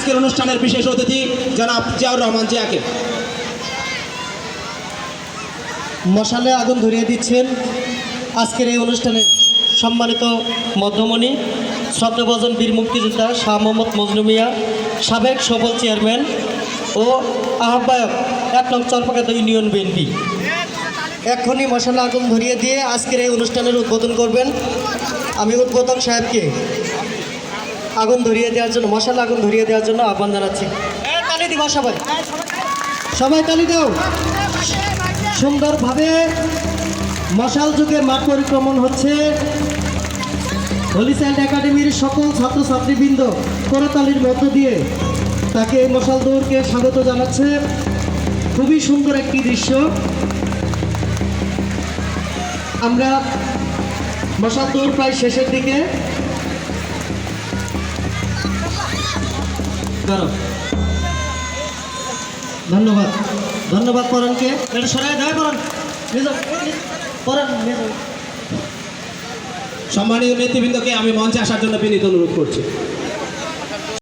আজকের অনুষ্ঠানের বিশেষ অতিথি জনাব জিয়াউর রহমান জিয়াকে। মশালে আগুন ধরিয়ে দিচ্ছেন আজকের এই অনুষ্ঠানে সম্মানিত মধ্যমণি শ্রদ্ধাভজন বীর মুক্তিযোদ্ধা শাহ মোহাম্মদ মজনু মিয়া, সাবেক সফল চেয়ারম্যান ও আহ্বায়ক এক নং চরপাকাত ইউনিয়ন বিএনপি। এখনই মশালা আগুন ধরিয়ে দিয়ে আজকের এই অনুষ্ঠানের উদ্বোধন করবেন আমি উদ্বোধক সাহেবকে। আগুন ধরিয়ে দেওয়ার জন্য, মশালা আগুন ধরিয়ে দেওয়ার জন্য আহ্বান জানাচ্ছি। তালি সবাই। সবাই তালি দাও। সুন্দরভাবে মশাল যুগে মাঠ পরিক্রমণ হচ্ছে। হোলি চাইল্ড একাডেমির সকল ছাত্রছাত্রীবৃন্দ করতালির মধ্য দিয়ে তাকে এই মশাল দৌড়কে স্বাগত জানাচ্ছে। খুবই সুন্দর একটি দৃশ্য। আমরা মশাল দৌড় প্রায় শেষের দিকে দাঁড়াও। ধন্যবাদ। ধন্যবাদ পরানকে এটা সরাই দেয় পরান পরান। সম্মানীয় নেতৃবৃন্দকে আমি মঞ্চে আসার জন্য বিনীত অনুরোধ করছি।